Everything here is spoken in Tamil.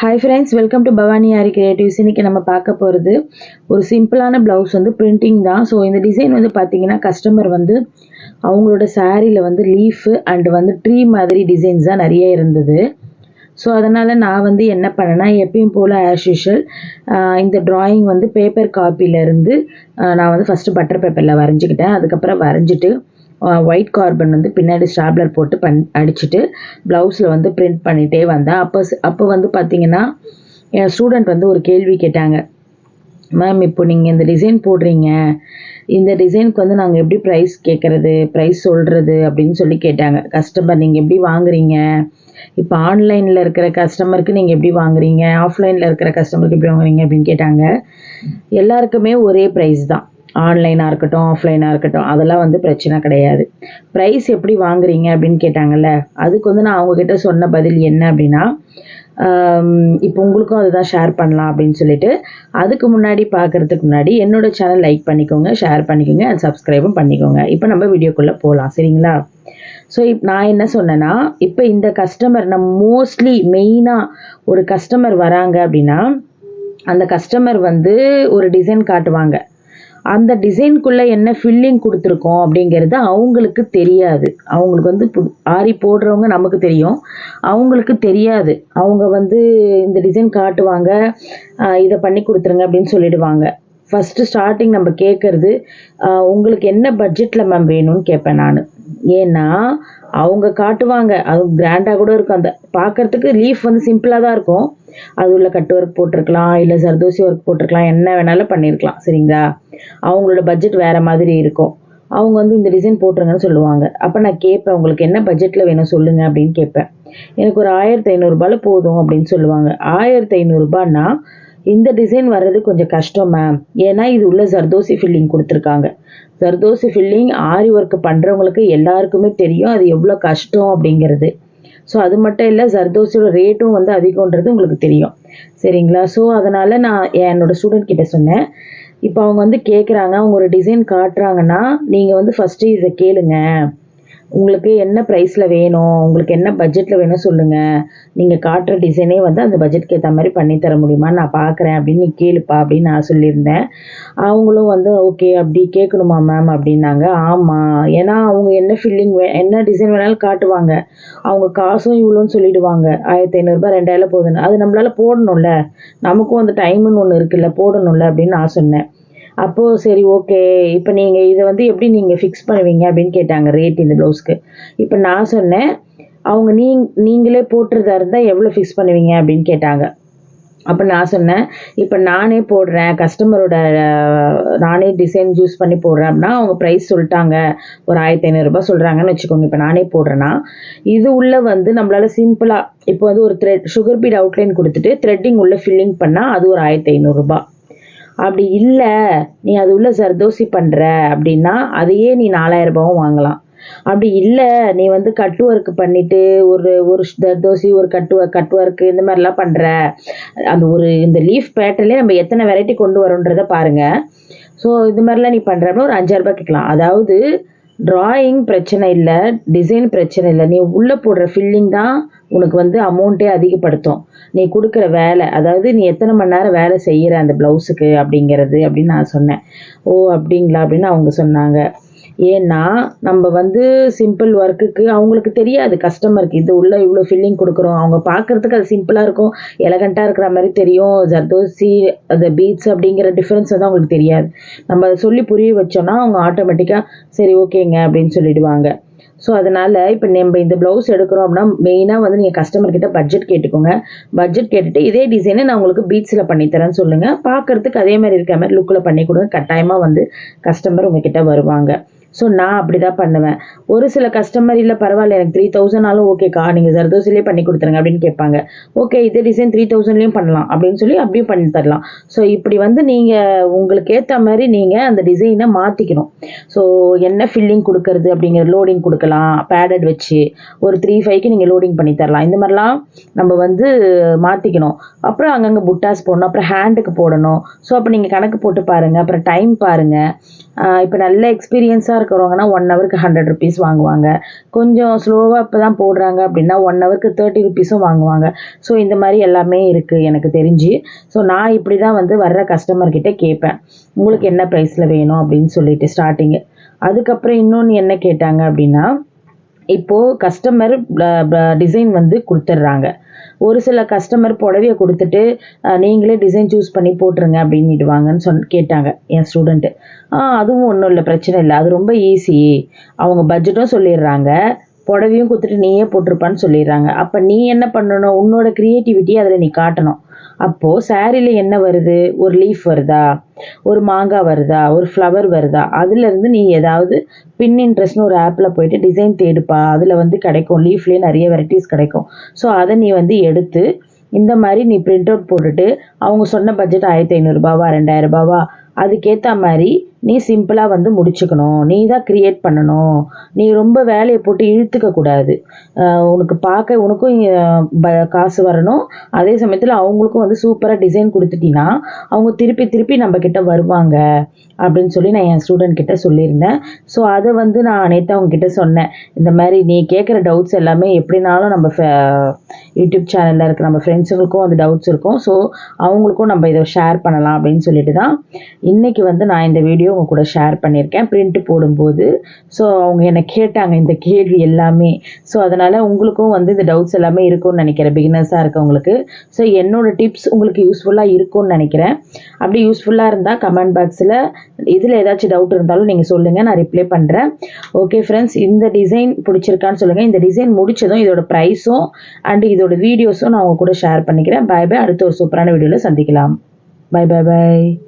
Hi friends welcome to Bhavani Aari creatives இன்றைக்கி நம்ம பார்க்க போகிறது ஒரு சிம்பிளான ப்ளவுஸ் வந்து பிரிண்டிங் தான். ஸோ இந்த டிசைன் வந்து பார்த்தீங்கன்னா கஸ்டமர் வந்து அவங்களோட சாரியில் வந்து லீஃபு அண்டு வந்து ட்ரீ மாதிரி டிசைன்ஸ் தான் நிறைய இருந்தது. ஸோ அதனால் நான் வந்து என்ன பண்ணேன்னா எப்பயும் போல் ஆஸ் யூஷுவல் இந்த ட்ராயிங் வந்து பேப்பர் காப்பியிலேருந்து நான் வந்து ஃபஸ்ட்டு பட்டர் பேப்பரில் வரைஞ்சிக்கிட்டேன். அதுக்கப்புறம் வரைஞ்சிட்டு ஒயிட் கார்பன் வந்து பின்னாடி ஸ்டாப்லர் போட்டு பண் அடிச்சுட்டு ப்ளவுஸில் வந்து பிரிண்ட் பண்ணிகிட்டே வந்தேன் அப்போ அப்போ வந்து பார்த்தீங்கன்னா என் ஸ்டூடெண்ட் வந்து ஒரு கேள்வி கேட்டாங்க. மேம் இப்போ நீங்கள் இந்த டிசைன் போடுறீங்க. இந்த டிசைனுக்கு வந்து நாங்கள் எப்படி ப்ரைஸ் கேட்குறது ப்ரைஸ் சொல்கிறது அப்படின்னு சொல்லி கேட்டாங்க. கஸ்டமர் நீங்கள் எப்படி வாங்குறீங்க? இப்போ ஆன்லைனில் இருக்கிற கஸ்டமருக்கு நீங்கள் எப்படி வாங்குறீங்க? ஆஃப்லைனில் இருக்கிற கஸ்டமருக்கு எப்படி வாங்குறீங்க? அப்படின்னு கேட்டாங்க. எல்லாருக்குமே ஒரே ப்ரைஸ் தான். ஆன்லைனாக இருக்கட்டும் ஆஃப்லைனாக இருக்கட்டும் அதெல்லாம் வந்து பிரச்சனை கிடையாது. ப்ரைஸ் எப்படி வாங்குறீங்க அப்படின்னு கேட்டாங்கல்ல அதுக்கு வந்து நான் அவங்கக்கிட்ட சொன்ன பதில் என்ன அப்படின்னா இப்போ உங்களுக்கும் அதுதான் ஷேர் பண்ணலாம் அப்படின்னு சொல்லிட்டு அதுக்கு முன்னாடி பார்க்குறதுக்கு முன்னாடி என்னோடய சேனல் லைக் பண்ணிக்கோங்க ஷேர் பண்ணிக்கோங்க அண்ட் சப்ஸ்கிரைபும் பண்ணிக்கோங்க. இப்போ நம்ம வீடியோக்குள்ளே போகலாம் சரிங்களா? ஸோ இப் நான் என்ன சொன்னேன்னா இப்போ இந்த கஸ்டமர் நம்ம மோஸ்ட்லி மெயினாக ஒரு கஸ்டமர் வராங்க அப்படின்னா அந்த கஸ்டமர் வந்து ஒரு டிசைன் காட்டுவாங்க. அந்த டிசைனுக்குள்ளே என்ன ஃபில்லிங் கொடுத்துருக்கோம் அப்படிங்கிறது அவங்களுக்கு தெரியாது. அவங்களுக்கு வந்து ஆரி போடுறவங்க நமக்கு தெரியும். அவங்களுக்கு தெரியாது. அவங்க வந்து இந்த டிசைன் காட்டுவாங்க இதை பண்ணி கொடுத்துருங்க அப்படின்னு சொல்லிடுவாங்க. ஃபஸ்ட்டு ஸ்டார்டிங் நம்ம கேட்குறது உங்களுக்கு என்ன பட்ஜெட்டில் மேம் வேணும்னு கேட்பேன் நான். ஏன்னா அவங்க காட்டுவாங்க. அது கிராண்டாக கூட இருக்கும். அந்த பார்க்குறதுக்கு லீஃப் வந்து சிம்பிளாக தான் இருக்கும். அது உள்ள கட் ஒர்க் போட்டிருக்கலாம் இல்லை சர்தோசி ஒர்க் போட்டிருக்கலாம் என்ன வேணாலும் பண்ணியிருக்கலாம் சரிங்களா? அவங்களோட பட்ஜெட் வேறு மாதிரி இருக்கும். அவங்க வந்து இந்த டிசைன் போட்டுருங்கன்னு சொல்லுவாங்க. அப்போ நான் கேட்பேன் உங்களுக்கு என்ன பட்ஜெட்டில் வேணும் சொல்லுங்கள் அப்படின்னு கேட்பேன். எனக்கு ஒரு ஆயிரத்தி ஐநூறுரூபால போதும் அப்படின்னு சொல்லுவாங்க. ஆயிரத்தி ஐநூறுரூபான்னா இந்த டிசைன் வர்றது கொஞ்சம் கஷ்டம் மேம் ஏன்னா இது உள்ள ஜர்தோசி ஃபில்லிங் கொடுத்துருக்காங்க. ஜர்தோசி ஃபில்லிங் ஆரி ஒர்க் பண்ணுறவங்களுக்கு எல்லாருக்குமே தெரியும் அது எவ்வளோ கஷ்டம் அப்படிங்கிறது. ஸோ அது மட்டும் இல்லை ஜர்தோசியோட ரேட்டும் வந்து அதிகன்றது உங்களுக்கு தெரியும். சரிங்களா? ஸோ அதனால் நான் என்னோடய ஸ்டூடெண்ட் கிட்ட சொன்னேன். இப்போ அவங்க வந்து கேட்குறாங்க அவங்க ஒரு டிசைன் காட்டுறாங்கன்னா நீங்கள் வந்து ஃபஸ்ட்டு இதை கேளுங்க. உங்களுக்கு என்ன ப்ரைஸில் வேணும்? உங்களுக்கு என்ன பட்ஜெட்டில் வேணும் சொல்லுங்கள் நீங்கள் காட்டுற டிசைனே வந்து அந்த பட்ஜெட்க்கு ஏற்ற மாதிரி பண்ணித்தர முடியுமா நான் பார்க்குறேன் அப்படின்னு நீ கேளுப்பா அப்படின்னு நான் சொல்லியிருந்தேன். அவங்களும் வந்து ஓகே அப்படி கேட்கணுமா மேம் அப்படின்னாங்க. ஆமாம் ஏன்னா அவங்க என்ன ஃபில்லிங் வே என்ன டிசைன் வேணாலும் காட்டுவாங்க. அவங்க காசும் இவ்வளோன்னு சொல்லிடுவாங்க. ஆயிரத்தி ஐநூறுரூபா ரெண்டாயிரம் போகுதுன்னு அது நம்மளால் போடணும்ல. நமக்கும் அந்த டைமுன்னு ஒன்று இருக்குல்ல போடணும்ல அப்படின்னு நான் சொன்னேன். அப்போது சரி ஓகே இப்போ நீங்கள் இதை வந்து எப்படி நீங்கள் ஃபிக்ஸ் பண்ணுவீங்க அப்படின்னு கேட்டாங்க ரேட் இந்த ப்ளவுஸ்க்கு இப்போ நான் சொன்னேன் அவங்க நீ நீங்களே போட்டுறதா இருந்தால் எவ்வளோ ஃபிக்ஸ் பண்ணுவீங்க அப்படின்னு கேட்டாங்க. அப்போ நான் சொன்னேன் இப்போ நானே போடுறேன் கஸ்டமரோட நானே டிசைன் சூஸ் பண்ணி போடுறேன் அப்படின்னா அவங்க ப்ரைஸ் சொல்லிட்டாங்க. ஒரு ஆயிரத்தி ஐநூறுரூபா சொல்கிறாங்கன்னு வச்சுக்கோங்க இப்போ நானே போடுறேன்னா. இது உள்ளே வந்து நம்மளால் சிம்பிளாக இப்போ வந்து ஒரு த்ரெட் சுகர் பீட் அவுட்லைன் கொடுத்துட்டு த்ரெட்டிங் உள்ளே ஃபில்லிங் பண்ணால் அது ஒரு ஆயிரத்தி ஐநூறுரூபா அப்படி இல்லை நீ அது உள்ள சர்தோசி பண்ணுற அப்படின்னா அதையே நீ நாலாயிரம் ரூபாவும் வாங்கலாம். அப்படி இல்லை நீ வந்து கட்டு ஒர்க் பண்ணிட்டு ஒரு ஒரு தர்தோசி ஒரு கட்டு கட் ஒர்க்கு இந்த மாதிரிலாம் பண்ணுற அந்த ஒரு இந்த லீஃப் பேட்டர்லேயே நம்ம எத்தனை வெரைட்டி கொண்டு வரோன்றதை பாருங்கள் ஸோ இது மாதிரிலாம் நீ பண்ணுறப்ப ஒரு அஞ்சாயிரரூபா கேட்கலாம். அதாவது ட்ராயிங் பிரச்சனை இல்லை டிசைன் பிரச்சனை இல்லை. நீ உள்ளே போடுற ஃபில்லிங் தான் உனக்கு வந்து அமௌண்ட்டே அதிகப்படுத்தும். நீ கொடுக்குற வேலை அதாவது நீ எத்தனை மணி நேரம் வேலை செய்கிற அந்த ப்ளவுஸுக்கு அப்படிங்கிறது அப்படின்னு நான் சொன்னேன். ஓ அப்படிங்களா அப்படின்னு அவங்க சொன்னாங்க. ஏன்னா நம்ம வந்து சிம்பிள் ஒர்க்குக்கு அவங்களுக்கு தெரியாது கஸ்டமருக்கு இது உள்ள இவ்வளோ ஃபில்லிங் கொடுக்குறோம். அவங்க பார்க்குறதுக்கு அது சிம்பிளாக இருக்கும். எலகண்ட்டாக இருக்கிற மாதிரி தெரியும். ஜர்தோசி அந்த பீட்ஸ் அப்படிங்கிற டிஃப்ரென்ஸ் வந்து அவங்களுக்கு தெரியாது. நம்ம அதை சொல்லி புரிய வச்சோன்னா அவங்க ஆட்டோமேட்டிக்காக சரி ஓகேங்க அப்படின்னு சொல்லிடுவாங்க. ஸோ அதனால் இப்போ நம்ம இந்த ப்ளவுஸ் எடுக்கிறோம் அப்படின்னா மெயினாக வந்து நீங்கள் கஸ்டமர் கிட்ட பட்ஜெட் கேட்டுக்கோங்க. பட்ஜெட் கேட்டுட்டு இதே டிசைனை நான் உங்களுக்கு பீட்ஸில் பண்ணித்தரேன்னு சொல்லுங்கள் பார்க்குறதுக்கு அதே மாதிரி இருக்க மாதிரி லுக்கில் பண்ணி கொடுங்க. கட்டாயமாக வந்து கஸ்டமர் உங்ககிட்ட வருவாங்க. ஸோ நான் அப்படி தான் பண்ணுவேன். ஒரு சில கஸ்டமர் இல்லை பரவாயில்ல எனக்கு த்ரீ தௌசண்ட்னாலும் ஓகேக்கா நீங்கள் ஜர்தோசிலே பண்ணி கொடுத்துருங்க அப்படின்னு கேட்பாங்க. ஓகே இதே டிசைன் த்ரீ தௌசண்ட்லேயும் பண்ணலாம் அப்படின்னு சொல்லி அப்படியும் பண்ணி தரலாம். ஸோ இப்படி வந்து நீங்கள் உங்களுக்கு ஏற்ற மாதிரி நீங்கள் அந்த டிசைனை மாற்றிக்கணும் ஸோ என்ன ஃபில்லிங் கொடுக்கறது அப்படிங்கிற லோடிங் கொடுக்கலாம் பேடட் வச்சு ஒரு த்ரீ ஃபைவ்க்கு நீங்கள் லோடிங் பண்ணி தரலாம். இந்த மாதிரிலாம் நம்ம வந்து மாற்றிக்கணும் அப்புறம் அங்கங்கே புட்டாஸ் போடணும் அப்புறம் ஹேண்டுக்கு போடணும். ஸோ அப்போ நீங்கள் கணக்கு போட்டு பாருங்கள் அப்புறம் டைம் பாருங்கள் இப்போ நல்ல எக்ஸ்பீரியன்ஸாக இருக்கிறவங்கன்னா ஒன் ஹவருக்கு ஹண்ட்ரட் ருபீஸ் வாங்குவாங்க. கொஞ்சம் ஸ்லோவாக இப்போ தான் போடுறாங்க அப்படின்னா ஒன் ஹவருக்கு தேர்ட்டி ருபீஸும் வாங்குவாங்க. ஸோ இந்த மாதிரி எல்லாமே இருக்குது எனக்கு தெரிஞ்சு. ஸோ நான் இப்படி தான் வந்து வர்ற கஸ்டமர்கிட்ட கேட்பேன். உங்களுக்கு என்ன ப்ரைஸில் வேணும்? அப்படின்னு சொல்லிட்டு ஸ்டார்டிங்கு அதுக்கப்புறம் இன்னொன்று என்ன கேட்டாங்க அப்படின்னா இப்போது கஸ்டமர் டிசைன் வந்து கொடுத்துட்றாங்க ஒரு சில கஸ்டமர் புடவைய கொடுத்துட்டு நீங்களே டிசைன் சூஸ் பண்ணி போட்டுருங்க அப்படின்னுடுவாங்கன்னு சொன் கேட்டாங்க என் ஸ்டூடெண்ட்டு ஆ அதுவும் ஒன்றும் இல்லை பிரச்சனை இல்லை. அது ரொம்ப ஈஸி அவங்க பட்ஜெட்டும் சொல்லிடுறாங்க புடவையும் கொடுத்துட்டு நீயே போட்டிருப்பான்னு சொல்லிடுறாங்க அப்போ நீ என்ன பண்ணணும்? உன்னோட க்ரியேட்டிவிட்டி அதில் நீ காட்டணும். அப்போது சாரியில் என்ன வருது? ஒரு லீஃப் வருதா? ஒரு மாங்காய் வருதா? ஒரு ஃப்ளவர் வருதா? அதுலேருந்து நீ ஏதாவது பின் இன்ட்ரெஸ்ட்னு ஒரு ஆப்பில் போயிட்டு டிசைன் தேடுப்பா. அதில் வந்து கிடைக்கும். லீஃப்லேயே நிறைய வெரைட்டிஸ் கிடைக்கும். ஸோ அதை நீ வந்து எடுத்து இந்த மாதிரி நீ பிரிண்ட் அவுட் போட்டுட்டு அவங்க சொன்ன பட்ஜெட் ஆயிரத்தி ஐநூறுரூபாவா ரெண்டாயிரரூபாவா அதுக்கேற்ற மாதிரி நீ சிம்பிளாக வந்து முடிச்சுக்கணும். நீ தான் க்ரியேட் பண்ணணும். நீ ரொம்ப வேலையை போட்டு இழுத்துக்க கூடாது. உனக்கு பார்க்க உனக்கும் ப- காசு வரணும். அதே சமயத்தில் அவங்களுக்கும் வந்து சூப்பராக டிசைன் கொடுத்துட்டீங்கன்னா அவங்க திருப்பி திருப்பி நம்ம கிட்ட வருவாங்க அப்படின்னு சொல்லி நான் என் ஸ்டூடெண்ட் கிட்ட சொல்லியிருந்தேன். ஸோ அதை வந்து நான் நேற்று அவங்கக்கிட்ட சொன்னேன். இந்த மாதிரி நீ கேட்குற டவுட்ஸ் எல்லாமே எப்படினாலும் நம்ம ஃப- யூடியூப் சேனலில் இருக்க நம்ம ஃப்ரெண்ட்ஸுங்களுக்கும் அந்த டவுட்ஸ் இருக்கும். ஸோ அவங்களுக்கும் நம்ம இதை ஷேர் பண்ணலாம் அப்படின்னு சொல்லிட்டு தான் இன்றைக்கி வந்து நான் இந்த வீடியோ உங்கள் கூட ஷேர் பண்ணியிருக்கேன். பிரிண்ட் போடும்போது ஸோ அவங்க என்னை கேட்டாங்க இந்த கேள்வி எல்லாமே. ஸோ அதனால் உங்களுக்கும் வந்து இந்த டவுட்ஸ் எல்லாமே இருக்கும்னு நினைக்கிறேன் பிகினர்ஸாக இருக்கவங்களுக்கு. ஸோ என்னோட டிப்ஸ் உங்களுக்கு யூஸ்ஃபுல்லாக இருக்கும்னு நினைக்கிறேன். அப்படி யூஸ்ஃபுல்லாக இருந்தால் கமெண்ட் பாக்ஸில் இதில் ஏதாச்சும் டவுட் இருந்தாலும் நீங்கள் சொல்லுங்கள் நான் ரிப்ளை பண்ணுறேன் ஓகே ஃப்ரெண்ட்ஸ் இந்த டிசைன் பிடிச்சிருக்கான்னு சொல்லுங்கள் இந்த டிசைன் முடிச்சதும் இதோட ப்ரைஸும் அண்ட் இதோட வீடியோஸும் நான் உங்கள் கூட ஷேர் பண்ணிக்கிறேன். பை பாய் அடுத்த ஒரு சூப்பரான வீடியோவில் சந்திக்கலாம். பை பாய் பாய்